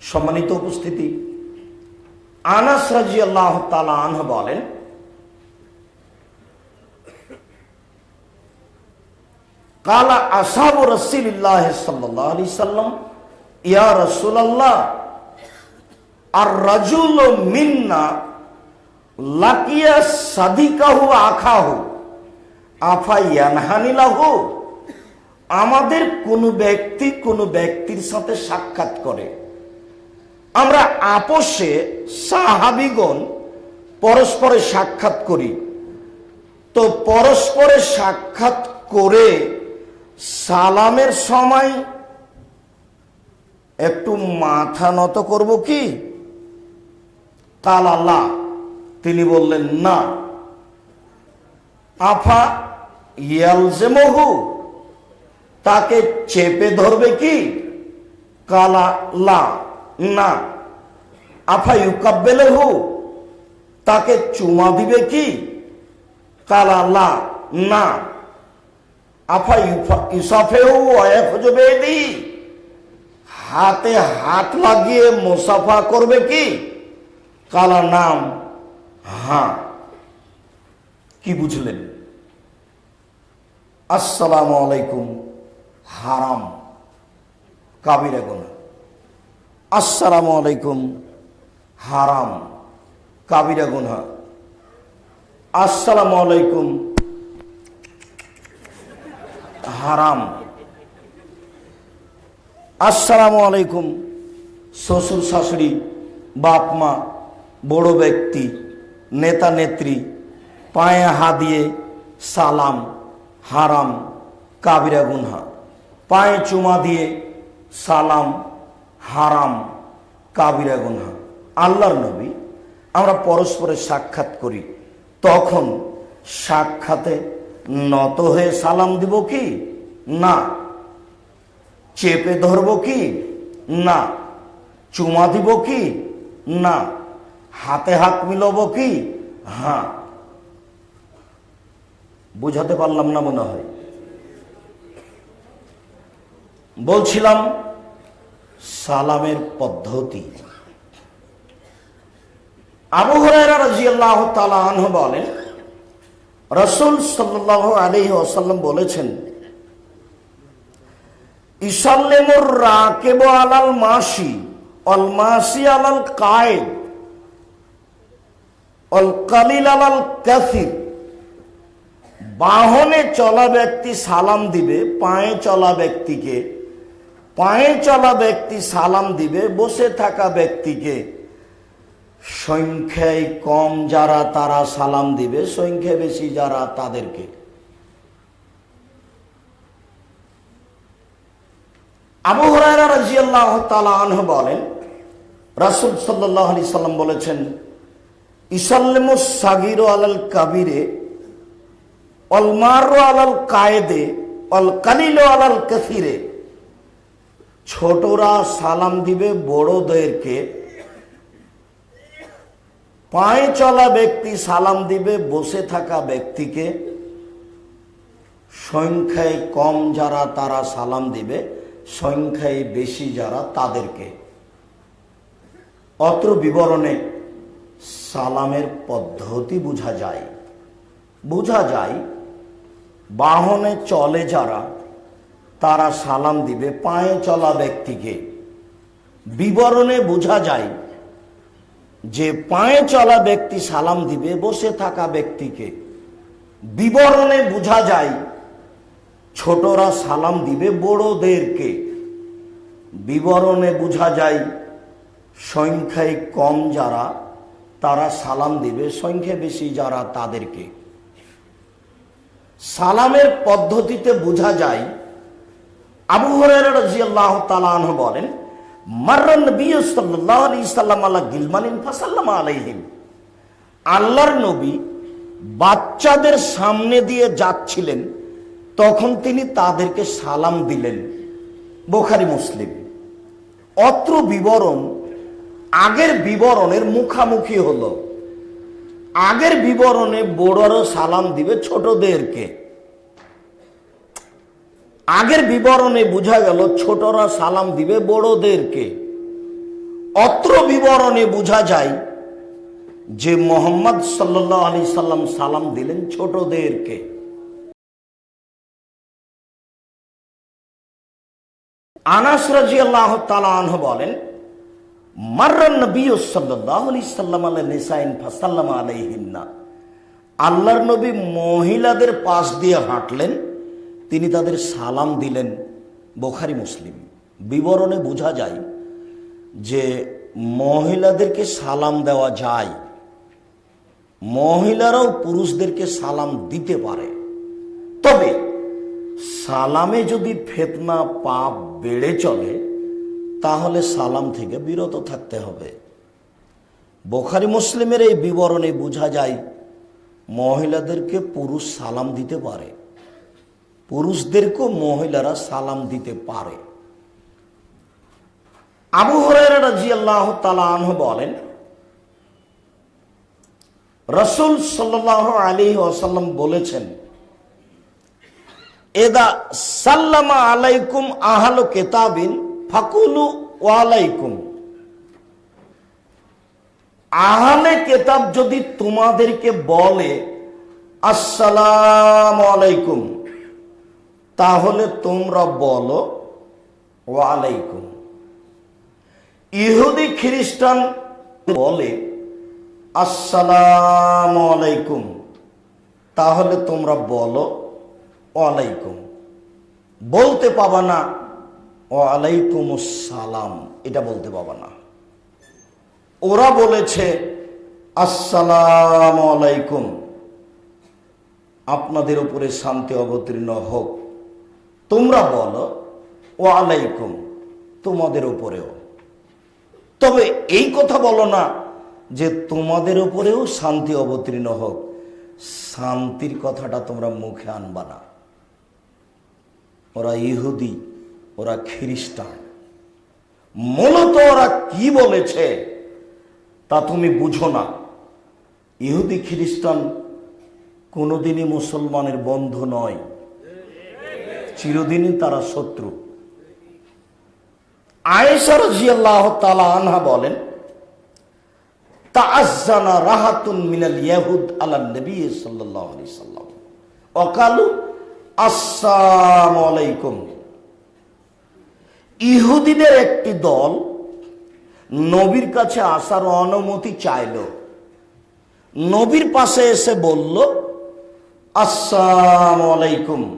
সম্মানিত উপস্থিতি। আনাস রাজি আল্লাহ আনহ বলেন, কালা আসাব রসিল্লাহ সাল্লাহ সাল্লাম, ইয়া রসুল্লাহ আর রাজুল মিন্না লাকিয়া সাদিকাহু আখাহু, আফা ইয়ানহানিলাহু আমাদের কোন ব্যক্তি কোন ব্যক্তির সাথে সাক্ষাৎ করে। আমরা আপোষে সাহাবিগণ পরস্পরে সাক্ষাৎ করি। তো পরস্পরে সাক্ষাৎ করে সালামের সময় একটু মাথা নত করব কি? কাল আল্লাহ, তিনি বললেন, না। আফা ইয়ালজেমহু, তাকে চেপে ধরবে কি? কালা লা। না। আফা ইউকাব্বেলেহু, তাকে চুমা দিবে কি? কালা লা না। আফা ইসাফেহু অয়াফজবেদি হাতে হাত লাগিয়ে মুসাফা করবে কি? কালা, নাম হ্যাঁ কি বুঝলেন? আসসালামু আলাইকুম, হারাম, কাবিরা গোনা আসসালামু আলাইকুম। হারাম, কাবিরা গুনা আসসালামু আলাইকুম। হারাম। আসসালামু আলাইকুম, শ্বশুর শাশুড়ি, বাপ মা, বড় ব্যক্তি, নেতা নেত্রী, পায়ে হা দিয়ে সালাম, হারাম, কাবিরা গুনহা। পায়ে চুমা দিয়ে সালাম হারাম, কাবিরা গুনহা। আল্লাহর নবী, আমরা পরস্পরের সাক্ষাৎ করি। তখন সাক্ষাতে নত হয়ে সালাম দিব কি? না। চেপে ধরব কি? না। চুমা দিব কি? না। হাতে হাত মিলব কি? হ্যাঁ বুঝাতে পারলাম না মনে হয়। বলছিলাম সালামের পদ্ধতি। আবু হরাইরা রাজিয়াল্লাহ তাআলা বলেন, রসুল সাল্লাহ আলাইহি ওয়াসাল্লাম বলেছেন ইসাল্লেমুর রাকেব আলাল মাসি অল মাসি আলাল কায়েদ, অল কালিল আলাল কাসির। বাহনে চলা ব্যক্তি সালাম দিবে, পায়ে চলা ব্যক্তিকে পায়ে চলা ব্যক্তি সালাম দিবে, বসে থাকা ব্যক্তিকে। সংখ্যায় কম যারা তারা সালাম দিবে, সংখ্যা বেশি যারা তাদেরকে। আবু হরাইরা রাজিয়াল্লাহ তাআলা আনহু বলেন, রাসূল সাল্লাল্লাহু আলাইহি সাল্লাম বলেছেন ইসাল্লিমুস সাগিরু আলাল কাবিরে অলমার আলাল কায়েদে অল কালিলু আলাল কাসিরে। ছোটরা সালাম দিবে, বড়দেরকে পায়ে চলা ব্যক্তি সালাম দিবে, বসে থাকা ব্যক্তিকে। সংখ্যায় কম যারা, তারা সালাম দিবে, সংখ্যায় বেশি যারা, তাদেরকে। অত্র বিবরণে সালামের পদ্ধতি বোঝা যায়। বোঝা যায়, বাহনে চলে যারা তারা সালাম দিবে, পায়ে চলা ব্যক্তিকে। বিবরণে বোঝা যায় যে পায়ে চলা ব্যক্তি সালাম দিবে, বসে থাকা ব্যক্তিকে। বিবরণে বোঝা যায় ছোটরা সালাম দিবে বড়দেরকে। বিবরণে বোঝা যায় সংখ্যায় কম যারা, তারা সালাম দিবে, সংখ্যা বেশি যারা তাদেরকে। সালামের পদ্ধতিতে বোঝা যায় আবু তাআলা আনহু বলেন মাররান নবী সাল্লাল্লাহু আলাইহি সাল্লাম আলা গিলমানিন ফাসাল্লামা আলাইহিম। আল্লাহর নবী বাচ্চাদের সামনে দিয়ে যাচ্ছিলেন, তখন তিনি তাদেরকে সালাম দিলেন। বোখারি, মুসলিম। অত্র বিবরণ আগের বিবরণের মুখামুখি হলো। আগের বিবরণে বড়রা সালাম দিবে ছোটদেরকে। আগের বিবরণে বোঝা গেল, ছোটরা সালাম দিবে বড়দেরকে। অত্র বিবরণে বোঝা যায় যে মোহাম্মদ সাল্লাহ আলি সাল্লাম সালাম দিলেন ছোটদেরকে। আনাস রাজি আল্লাহ তালাহ বলেন মার্রান আলি সাল্লাম নিসাইন ফাসাল্লাম আল্লাহর নবী মহিলাদের পাশ দিয়ে হাঁটলেন তিনি তাদের সালাম দিলেন বোখারি মুসলিম। বিবরণে বোঝা যায় যে মহিলাদেরকে সালাম দেওয়া যায়, মহিলারাও পুরুষদেরকে সালাম দিতে পারে। তবে সালামে যদি ফেতনা পাপ বেড়ে চলে, তাহলে সালাম থেকে বিরত থাকতে হবে। বোখারি মুসলিমের এই বিবরণে বোঝা যায়, মহিলাদেরকে পুরুষ সালাম দিতে পারে। পুরুষদেরকেও মহিলারা সালাম দিতে পারে। আবু হরাইরা তালা আনহু বলেন, রসুল সাল্লাহ আলী ওয়াসাল্লাম বলেছেন এদা সাল্লামা আলাইকুম আহালো কেতাবিন ফাকুলু ওয়ালাইকুম। আহলে কেতাব যদি তোমাদেরকে বলে, আসসালাম আলাইকুম। তাহলে তোমরা বলো, ওয়ালাইকুম। ইহুদি খ্রিস্টান বলে, আসসালাম আলাইকুম। তাহলে তোমরা বলো, ওয়ালাইকুম। বলতে পাবা না ওয়ালাইকুম সালাম এটা বলতে পাবা না। ওরা বলেছে, আসসালাম আলাইকুম। আপনাদের উপরে শান্তি অবতীর্ণ হোক। তোমরা বলো ওয়ালাইকুম তোমাদের উপরেও। তবে এই কথা বলো না যে তোমাদের উপরেও শান্তি অবতীর্ণ হোক। শান্তির কথাটা তোমরা মুখে আনবা না। ওরা ইহুদি, ওরা খ্রিস্টান। মূলত ওরা কি বলেছে তা তুমি বুঝো না। ইহুদি, খ্রিস্টান কোনোদিনই মুসলমানের বন্ধু নয়। চিরদিনই তারা শত্রু। আয়েশার জিয়াল্লাহ তালা আনহা বলেন ইয়াহুদ আলাইকুম। ইহুদিদের একটি দল নবীর কাছে আসার অনুমতি চাইল। নবীর পাশে এসে বলল, আসসালামু আলাইকুম।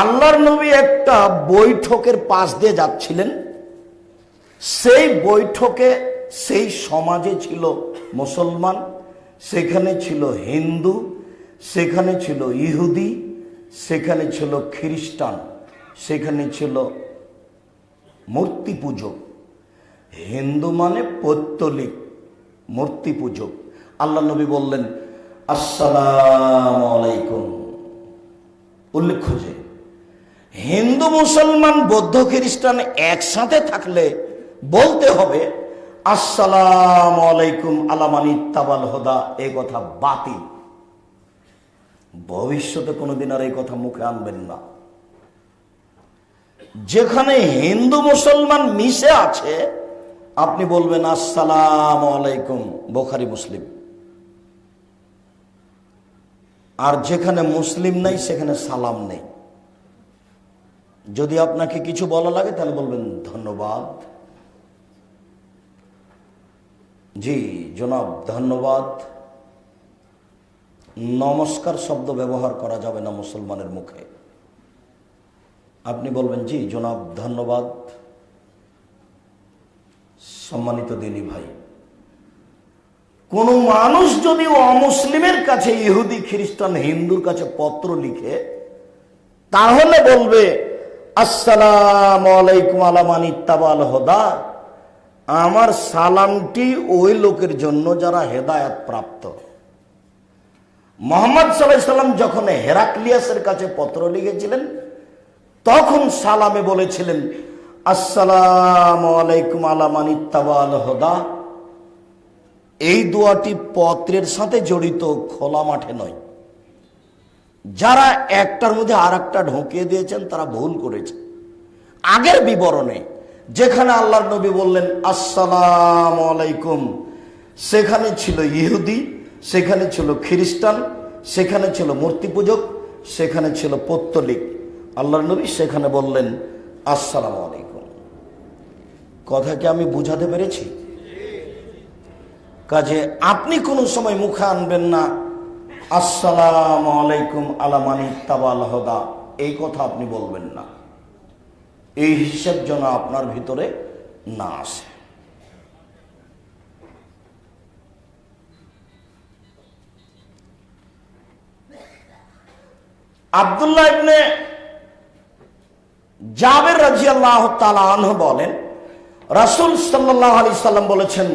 আল্লাহর নবী একটা বৈঠকের পাশ দিয়ে যাচ্ছিলেন। সেই বৈঠকে সেই সমাজে ছিল মুসলমান, সেখানে ছিল হিন্দু, সেখানে ছিল ইহুদি, সেখানে ছিল খ্রিস্টান, সেখানে ছিল মূর্তি পূজক। হিন্দু মানে পৈত্তলিক মূর্তি পূজক। আল্লাহ নবী বললেন, আসসালাম আলাইকুম। উল্লেখ্য যে হিন্দু, মুসলমান, বৌদ্ধ, খ্রিস্টান একসাথে থাকলে বলতে হবে, আসসালাম আলাইকুম আলামানি তাবাল হোদা এই কথা বাতিল। ভবিষ্যতে কোনোদিন আর এই কথা মুখে আনবেন না। যেখানে হিন্দু, মুসলমান মিশে আছে, আপনি বলবেন, আসসালাম আলাইকুম বোখারি, মুসলিম। আর যেখানে মুসলিম নাই, সেখানে সালাম নেই। যদি আপনাকে কিছু বলা লাগে, তাহলে বলবেন, ধন্যবাদ। জি, জনাব, ধন্যবাদ। নমস্কার শব্দ ব্যবহার করা যাবে না মুসলমানের মুখে। আপনি বলবেন, জি, জনাব, ধন্যবাদ। সম্মানিত দিনী ভাই, কোন মানুষ যদি অমুসলিমের কাছে ইহুদি, খ্রিস্টান, হিন্দুর কাছে পত্র লিখে, তাহলে বলবে আসসালাম আলাইকুম আলামান ইত্তাবাল হদা। আমার সালামটি ওই লোকের জন্য যারা হেদায়াত প্রাপ্ত। মোহাম্মদ সাল্লাহ সাল্লাম যখন হেরাক্লিয়াসের কাছে পত্র লিখেছিলেন, তখন সালামে বলেছিলেন, আসসালাম আলাইকুম আলামানিত্তাবাল হদা। এই দোয়াটি পত্রের সাথে জড়িত খোলা মাঠে নয়। যারা একটার মধ্যে আর একটা ঢুকিয়ে দিয়েছেন, তারা ভুল করেছে। আগের বিবরণে, যেখানে আল্লাহর নবী বললেন, আসসালাম আলাইকুম। সেখানে ছিল ইহুদি, সেখানে ছিল খ্রিস্টান, সেখানে ছিল মূর্তি পূজক সেখানে ছিল পত্তলিক। আল্লাহর নবী সেখানে বললেন, আসসালাম আলাইকুম। কথা কি আমি বুঝাতে পেরেছি? কাজে আপনি কোনো সময় মুখে আনবেন না আসসালাম আলাইকুম আলামানি তাবাল হদা। এই কথা আপনি বলবেন না। এই হিসেব যেন আপনার ভিতরে না আসে। আবদুল্লাহ ইবনে জাবের রাজি আল্লাহ আনহ বলেন, রাসুল সাল্লাহ আলি সাল্লাম বলেছেন,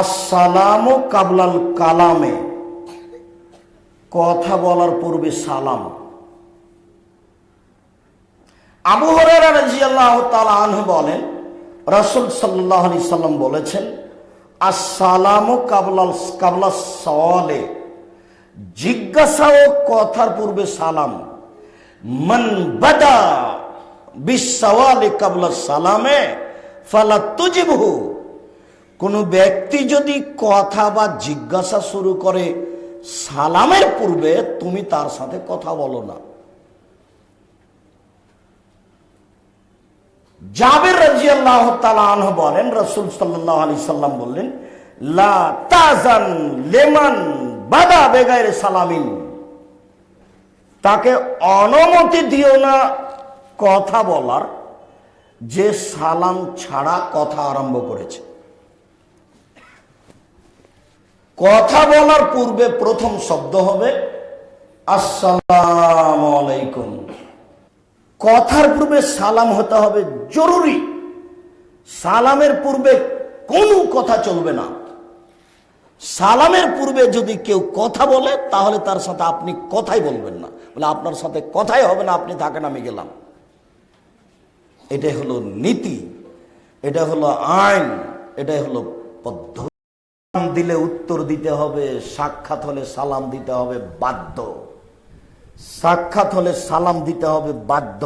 আসসালাম কাবলাল কালামে। কথা বলার পূর্বে সালাম। আবু হরেরা বলেন, রাসুল সাল্লাহ আলি সাল্লাম বলেছেন, আসসালাম কাবলাল, কাবলা সওয়ালে। জিজ্ঞাসা ও কথার পূর্বে সালাম। মন বাদা বিসওয়ালে কাবলা সালামে ফালা তুজিবহু। কোন ব্যক্তি যদি কথা বা জিজ্ঞাসা শুরু করে সালামের পূর্বে তুমি তার সাথে কথা বলো না। জাবের রাজিয়াল্লাহ তাআলা বলেন, রসুল সাল্লাহ আলি সাল্লাম বললেন, লা তাজান লেমান বাদা বেগায়ের সালামিন। তাকে অনুমতি দিও না কথা বলার, যে সালাম ছাড়া কথা আরম্ভ করেছে। কথা বলার পূর্বে প্রথম শব্দ হবে, আসসালাম আলাইকুম। কথার পূর্বে সালাম হতে হবে, জরুরি। সালামের পূর্বে কোনো কথা চলবে না। সালামের পূর্বে যদি কেউ কথা বলে, তাহলে তার সাথে আপনি কথাই বলবেন না। বলে, আপনার সাথে কথাই হবে না, আপনি থাকেন, আমি গেলাম। এটাই হলো নীতি, এটা হলো আইন, এটাই হলো পদ্ধতি দিলে উত্তর দিতে হবে, সাক্ষাৎ হলে সালাম দিতে হবে, বাধ্য। সাক্ষাৎ হলে সালাম দিতে হবে, বাধ্য।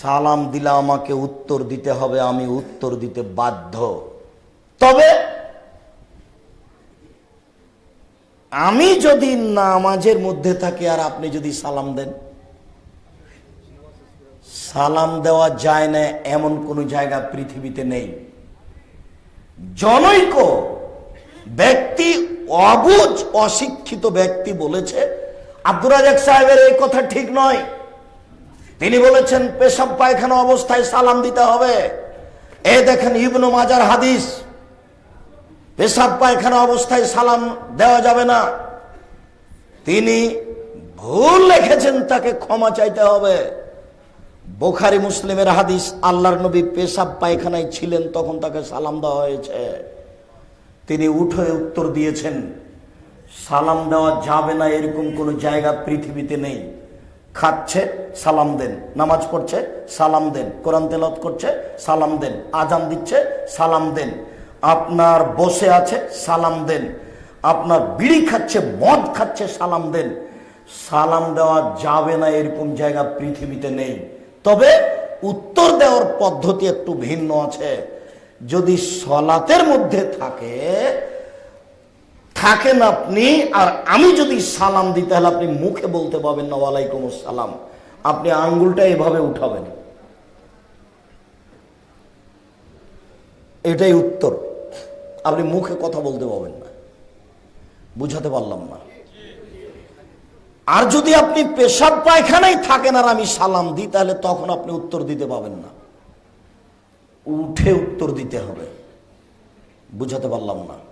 সালাম দিলে আমাকে উত্তর দিতে হবে, আমি উত্তর দিতে বাধ্য। তবে আমি যদি নামাজের মধ্যে থাকি, আর আপনি যদি সালাম দেন? সালাম দেওয়া যায় না, এমন কোন জায়গা পৃথিবীতে নেই। জনৈক ব্যক্তি অবুজ, অশিক্ষিত ব্যক্তি বলেছে, আব্দুর রাজাক সাহেবের এই কথা ঠিক নয়। তিনি বলেছেন, পেশাব পায়খানা অবস্থায় সালাম দিতে হবে। এ দেখেন ইবনু মাজার হাদিস। পেশাব পায়খানা অবস্থায় সালাম দেওয়া যাবে না। তিনি ভুল লিখেছেন, তাকে ক্ষমা চাইতে হবে। বোখারি মুসলিমের হাদিস, আল্লাহর নবী পেশাব পায়খানায় ছিলেন, তখন তাকে সালাম দেওয়া হয়েছে। তিনি উঠে উত্তর দিয়েছেন, সালাম দেওয়া যাবে না এরকম কোনো জায়গা পৃথিবীতে নেই। খাচ্ছে, সালাম দেন। নামাজ পড়ছে, সালাম দেন। কোরআন তেলত করছে, সালাম দেন। আজান দিচ্ছে, সালাম দেন। আপনার বসে আছে, সালাম দেন। আপনার বিড়ি খাচ্ছে, মদ খাচ্ছে, সালাম দেন। সালাম দেওয়া যাবে না এরকম জায়গা পৃথিবীতে নেই। তবে উত্তর দেওয়ার পদ্ধতি একটু ভিন্ন আছে। যদি সলাতের মধ্যে থাকে, থাকেন আপনি, আর আমি যদি সালাম দিতে তাহলে আপনি মুখে বলতে পারবেন না ওয়ালাইকুম সালাম আপনি আঙ্গুলটা এভাবে উঠাবেন। এটাই উত্তর। আপনি মুখে কথা বলতে পারবেন না। বুঝাতে পারলাম না। আর যদি আপনি পেশাব পায়খানায় থাকেন আর আমি সালাম দিই, তাহলে তখন আপনি উত্তর দিতে পাবেন না। উঠে উত্তর দিতে হবে। বুঝাতে পারলাম না।